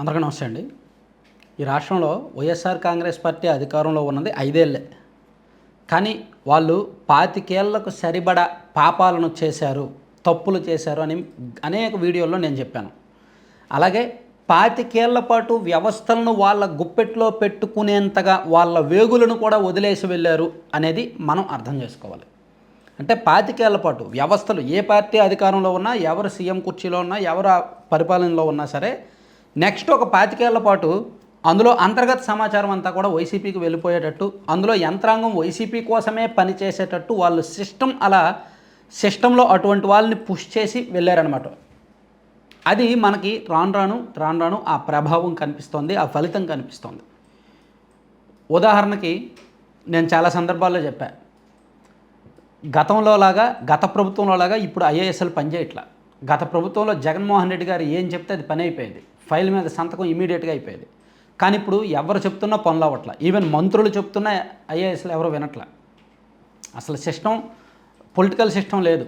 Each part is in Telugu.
అందరికీ నమస్తే అండి. ఈ రాష్ట్రంలో వైఎస్ఆర్ కాంగ్రెస్ పార్టీ అధికారంలో ఉన్నది ఐదేళ్ళే. కానీ వాళ్ళు పాతికేళ్ళకు సరిపడా పాపాలను చేశారు తప్పులు చేశారు అని అనేక వీడియోల్లో నేను చెప్పాను. అలాగే పాతికేళ్ళ పాటు వ్యవస్థలను వాళ్ళ గుప్పెట్లో పెట్టుకునేంతగా వాళ్ళ వేగులను కూడా వదిలేసి వెళ్ళారు అనేది మనం అర్థం చేసుకోవాలి. అంటే పాతికేళ్ళ పాటు వ్యవస్థలు ఏ పార్టీ అధికారంలో ఉన్నా ఎవరు సీఎం కుర్చీలో ఉన్నా ఎవరు పరిపాలనలో ఉన్నా సరే నెక్స్ట్ ఒక పాతికేళ్ళ పాటు అందులో అంతర్గత సమాచారం అంతా కూడా వైసీపీకి వెళ్ళిపోయేటట్టు అందులో యంత్రాంగం వైసీపీ కోసమే పనిచేసేటట్టు వాళ్ళు సిస్టమ్ అలా సిస్టంలో అటువంటి వాళ్ళని పుష్ చేసి వెళ్ళారనమాట అది మనకి రాను రాను రాను రాను ఆ ప్రభావం కనిపిస్తోంది ఆ ఫలితం కనిపిస్తోంది. ఉదాహరణకి నేను చాలా సందర్భాల్లో చెప్పా. గతంలో లాగా గత ప్రభుత్వంలో లాగా ఇప్పుడు ఐఏఎస్ఎల్ పనిచేయట్లా. గత ప్రభుత్వంలో జగన్మోహన్ రెడ్డి గారు ఏం చెప్తే అది పని అయిపోయింది. ఫైల్ మీద సంతకం ఇమీడియట్గా అయిపోయేది. కానీ ఇప్పుడు ఎవరు చెప్తున్నా పనులు అవ్వట్ల. ఈవెన్ మంత్రులు చెప్తున్నా ఐఏఎస్లు ఎవరు వినట్ల. అసలు సిస్టమ్ పొలిటికల్ సిస్టమ్ లేదు.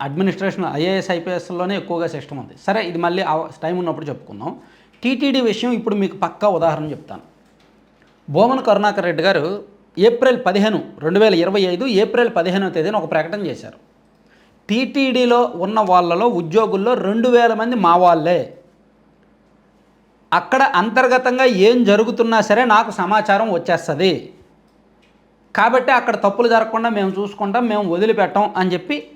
అడ్మినిస్ట్రేషన్ ఐఏఎస్ ఐపీఎస్లోనే ఎక్కువగా సిస్టమ్ ఉంది. సరే ఇది మళ్ళీ టైం ఉన్నప్పుడు చెప్పుకుందాం. టీటీడీ విషయం ఇప్పుడు మీకు పక్కా ఉదాహరణ చెప్తాను. బోమన కరుణాకర్ రెడ్డి గారు ఏప్రిల్ పదిహేను రెండు వేల ఇరవై ఐదు ఏప్రిల్ పదిహేనవ తేదీన ఒక ప్రకటన చేశారు. టీటీడీలో ఉన్న వాళ్ళలో ఉద్యోగుల్లో రెండు వేల మంది మా వాళ్ళే. అక్కడ అంతర్గతంగా ఏం జరుగుతున్నా సరే నాకు సమాచారం వచ్చేస్తుంది. కాబట్టి అక్కడ తప్పులు జరగకుండా మేము చూసుకుంటాం మేము వదిలిపెట్టాం అని చెప్పి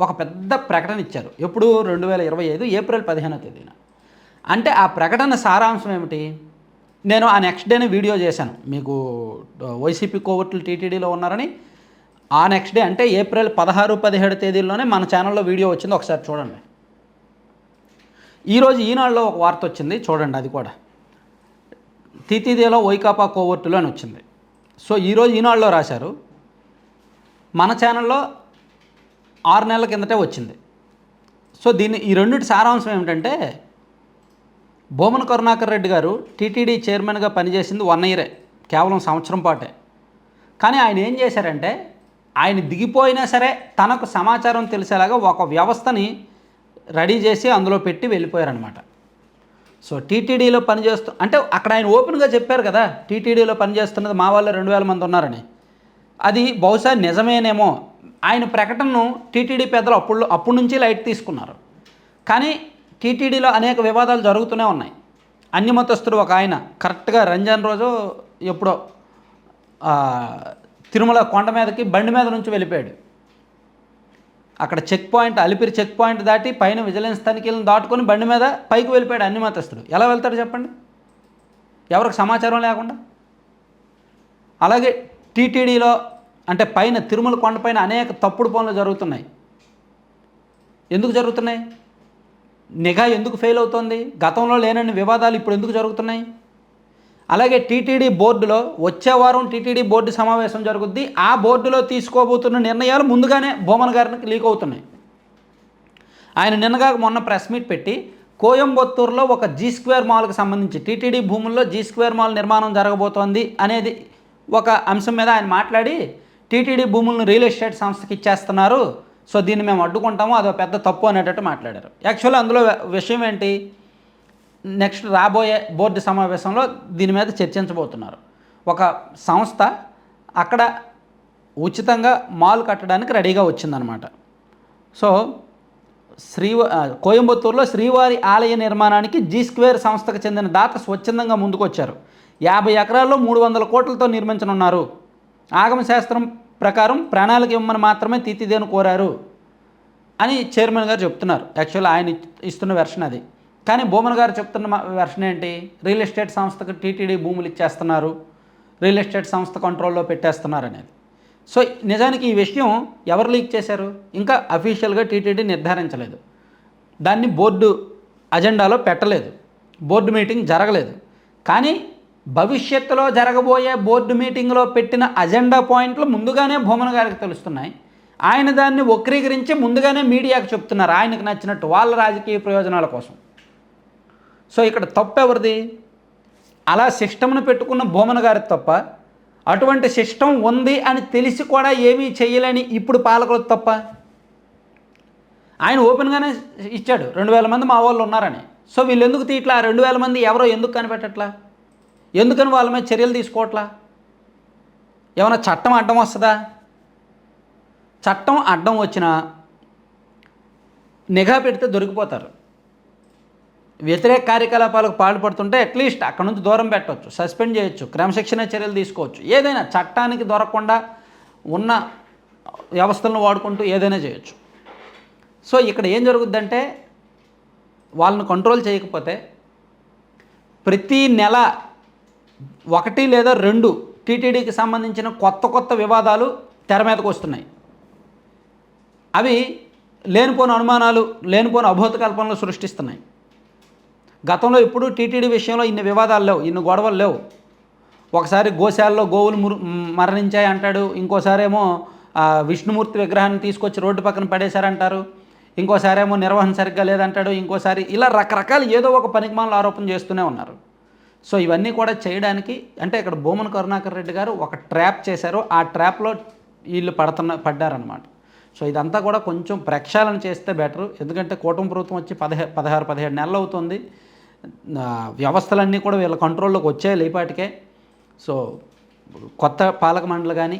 ఒక పెద్ద ప్రకటన ఇచ్చారు. ఎప్పుడు? రెండు వేల ఇరవై ఐదు ఏప్రిల్ పదిహేనో తేదీన. అంటే ఆ ప్రకటన సారాంశం ఏమిటి? నేను ఆ నెక్స్ట్ డేనే వీడియో చేశాను. మీకు వైసీపీ కోవట్లు టీటీడీలో ఉన్నారని. ఆ నెక్స్ట్ డే అంటే ఏప్రిల్ పదహారు పదిహేడు తేదీల్లోనే మన ఛానల్లో వీడియో వచ్చింది. ఒకసారి చూడండి. ఈరోజు ఈనాడులో ఒక వార్త వచ్చింది చూడండి అది కూడా. తితిదేలో వైకాపా కోవర్టులు అని వచ్చింది. సో ఈరోజు ఈనాడులో రాశారు మన ఛానల్లో ఆరు నెలల కిందటే వచ్చింది. సో దీన్ని ఈ రెండింటి సారాంశం ఏమిటంటే భూమన కరుణాకర్ రెడ్డి గారు టీటీడీ చైర్మన్గా పనిచేసింది వన్ ఇయరే కేవలం సంవత్సరం పాటే. కానీ ఆయన ఏం చేశారంటే ఆయన దిగిపోయినా సరే తనకు సమాచారం తెలిసేలాగా ఒక వ్యవస్థని రెడీ చేసి అందులో పెట్టి వెళ్ళిపోయారనమాట సో టీటీడీలో పనిచేస్తూ అంటే అక్కడ ఆయన ఓపెన్గా చెప్పారు కదా టీటీడీలో పనిచేస్తున్నది మా వాళ్ళు రెండు వేల మంది ఉన్నారని. అది బహుశా నిజమేనేమో. ఆయన ప్రకటనను టీటీడీ పెద్దలు అప్పుడు అప్పటి నుంచి లైట్ తీసుకున్నారు. కానీ టీటీడీలో అనేక వివాదాలు జరుగుతూనే ఉన్నాయి. అన్ని మతస్థుడు ఒక ఆయన కరెక్ట్గా రంజాన్ రోజు ఎప్పుడో తిరుమల కొండ మీదకి బండి మీద నుంచి వెళ్ళిపోయాడు. అక్కడ check point Alipiri check point దాటి పైన విజిలెన్స్ తనిఖీలను దాటుకొని బండి మీద పైకి వెళ్ళిపోయాడు అన్ని మతస్థుడు ఎలా వెళ్తాడు చెప్పండి. ఎవరికి సమాచారం లేకుండా. అలాగే టీటీడీలో అంటే పైన తిరుమల కొండపైన అనేక తప్పుడు పనులు జరుగుతున్నాయి. ఎందుకు జరుగుతున్నాయి? నిఘా ఎందుకు ఫెయిల్ అవుతోంది? గతంలో లేనన్ని వివాదాలు ఇప్పుడు ఎందుకు జరుగుతున్నాయి? అలాగే టీటీడీ బోర్డులో వచ్చే వారం టీటీడీ బోర్డు సమావేశం జరుగుద్ది. ఆ బోర్డులో తీసుకోబోతున్న నిర్ణయాలు ముందుగానే బొమ్మన్ గారికి లీక్ అవుతున్నాయి. ఆయన నిన్నగా మొన్న ప్రెస్ మీట్ పెట్టి కోయంబత్తూరులో ఒక జీ స్క్వేర్ మాల్కి సంబంధించి టీటీడీ భూముల్లో జీ స్క్వేర్ మాల్ నిర్మాణం జరగబోతోంది అనేది ఒక అంశం మీద ఆయన మాట్లాడి టీటీడీ భూములను రియల్ ఎస్టేట్ సంస్థకి ఇచ్చేస్తున్నారు. సో దీన్ని మేము అడ్డుకుంటాము అదో పెద్ద తప్పు అనేటట్టు మాట్లాడారు. యాక్చువల్లీ అందులో విషయం ఏంటి? నెక్స్ట్ రాబోయే బోర్డు సమావేశంలో దీని మీద చర్చించబోతున్నారు. ఒక సంస్థ అక్కడ ఉచితంగా మాల్ కట్టడానికి రెడీగా వచ్చిందనమాట సో శ్రీ కోయంబత్తూరులో శ్రీవారి ఆలయ నిర్మాణానికి జీ స్క్వేర్ సంస్థకు చెందిన దాత స్వచ్ఛందంగా ముందుకొచ్చారు. యాభై ఎకరాల్లో మూడు వందల కోట్లతో నిర్మించనున్నారు. ఆగమశాస్త్రం ప్రకారం ప్రణాళిక ఇవ్వమని మాత్రమే తీతిదేను కోరారు అని చైర్మన్ గారు చెప్తున్నారు. యాక్చువల్ ఆయన ఇస్తున్న వెర్షన్ అది. కానీ భూమన్ గారు చెప్తున్న వెర్షన్ ఏంటి? రియల్ ఎస్టేట్ సంస్థకు టీటీడీ భూములు ఇచ్చేస్తున్నారు. రియల్ ఎస్టేట్ సంస్థ కంట్రోల్లో పెట్టేస్తున్నారు అనేది. సో నిజానికి ఈ విషయం ఎవరు లీక్ చేశారు? ఇంకా అఫీషియల్గా టీటీడీ నిర్ధారించలేదు. దాన్ని బోర్డు అజెండాలో పెట్టలేదు. బోర్డు మీటింగ్ జరగలేదు. కానీ భవిష్యత్తులో జరగబోయే బోర్డు మీటింగ్లో పెట్టిన అజెండా పాయింట్లు ముందుగానే భూమన్ గారికి తెలుస్తున్నాయి. ఆయన దాన్ని వక్రీకరించి ముందుగానే మీడియాకు చెప్తున్నారు. ఆయనకు నచ్చినట్టు వాళ్ళ రాజకీయ ప్రయోజనాల కోసం. సో ఇక్కడ తప్పు ఎవరిది? అలా సిస్టమ్ను పెట్టుకున్న భూమన గారి తప్ప అటువంటి సిస్టమ్ ఉంది అని తెలిసి కూడా ఏమీ చేయలేని ఇప్పుడు పాలకులు తప్ప. ఆయన ఓపెన్గానే ఇచ్చాడు రెండు వేల మంది మా వాళ్ళు ఉన్నారని. సో వీళ్ళు ఎందుకు తీయట్లా రెండు వేల మంది ఎవరో ఎందుకు కనిపెట్టట్లా? ఎందుకని వాళ్ళ మీద చర్యలు తీసుకోవట్లా? ఏమైనా చట్టం అడ్డం వస్తుందా? చట్టం అడ్డం వచ్చినా నిఘా పెడితే దొరికిపోతారు. వ్యతిరేక కార్యకలాపాలకు పాల్పడుతుంటే అట్లీస్ట్ అక్కడ నుంచి దూరం పెట్టవచ్చు సస్పెండ్ చేయొచ్చు క్రమశిక్షణ చర్యలు తీసుకోవచ్చు. ఏదైనా చట్టానికి దొరకకుండా ఉన్న వ్యవస్థలను వాడుకుంటూ ఏదైనా చేయొచ్చు. సో ఇక్కడ ఏం జరుగుద్దంటే వాళ్ళని కంట్రోల్ చేయకపోతే ప్రతి నెల ఒకటి లేదా రెండు టీటీడీకి సంబంధించిన కొత్త కొత్త వివాదాలు తెర మీదకు వస్తున్నాయి. అవి లేనిపోని అనుమానాలు లేనిపోని అభూత కల్పనలు సృష్టిస్తున్నాయి. గతంలో ఎప్పుడూ టీటీడీ విషయంలో ఇన్ని వివాదాలు లేవు ఇన్ని గొడవలు లేవు. ఒకసారి గోశాలలో గోవులు మురు మరణించాయి అంటాడు ఇంకోసారేమో విష్ణుమూర్తి విగ్రహాన్ని తీసుకొచ్చి రోడ్డు పక్కన పడేశారంటారు ఇంకోసారేమో నిర్వహణ సరిగ్గా లేదంటాడు ఇంకోసారి ఇలా రకరకాల ఏదో ఒక పనికిమాల ఆరోపణ చేస్తూనే ఉన్నారు. సో ఇవన్నీ కూడా చేయడానికి అంటే ఇక్కడ భూమన్ కరుణాకర్ రెడ్డి గారు ఒక ట్రాప్ చేశారు ఆ ట్రాప్లో వీళ్ళు పడుతున్న పడ్డారనమాట సో ఇదంతా కూడా కొంచెం ప్రక్షాళన చేస్తే బెటర్ ఎందుకంటే కూటమి ప్రభుత్వం వచ్చి పదిహే పదహారు పదిహేడు నెలలు అవుతుంది. వ్యవస్థలన్నీ కూడా వీళ్ళ కంట్రోల్లోకి వచ్చాయి లేపాటికే. సో కొత్త పాలక మండలి కానీ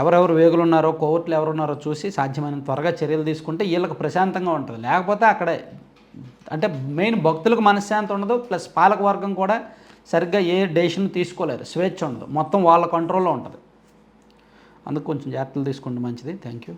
ఎవరెవరు వేగులు ఉన్నారో కోర్టులు ఎవరున్నారో చూసి సాధ్యమైన త్వరగా చర్యలు తీసుకుంటే వీళ్ళకి ప్రశాంతంగా ఉంటుంది. లేకపోతే అక్కడే అంటే మెయిన్ భక్తులకు మనశ్శాంతి ఉండదు ప్లస్ పాలక వర్గం కూడా సరిగ్గా ఏ డెసిషన్ తీసుకోలేరు. స్వేచ్ఛ ఉండదు. మొత్తం వాళ్ళ కంట్రోల్లో ఉంటుంది. అందుకు కొంచెం జాగ్రత్తలు తీసుకుంటే మంచిది. Thank you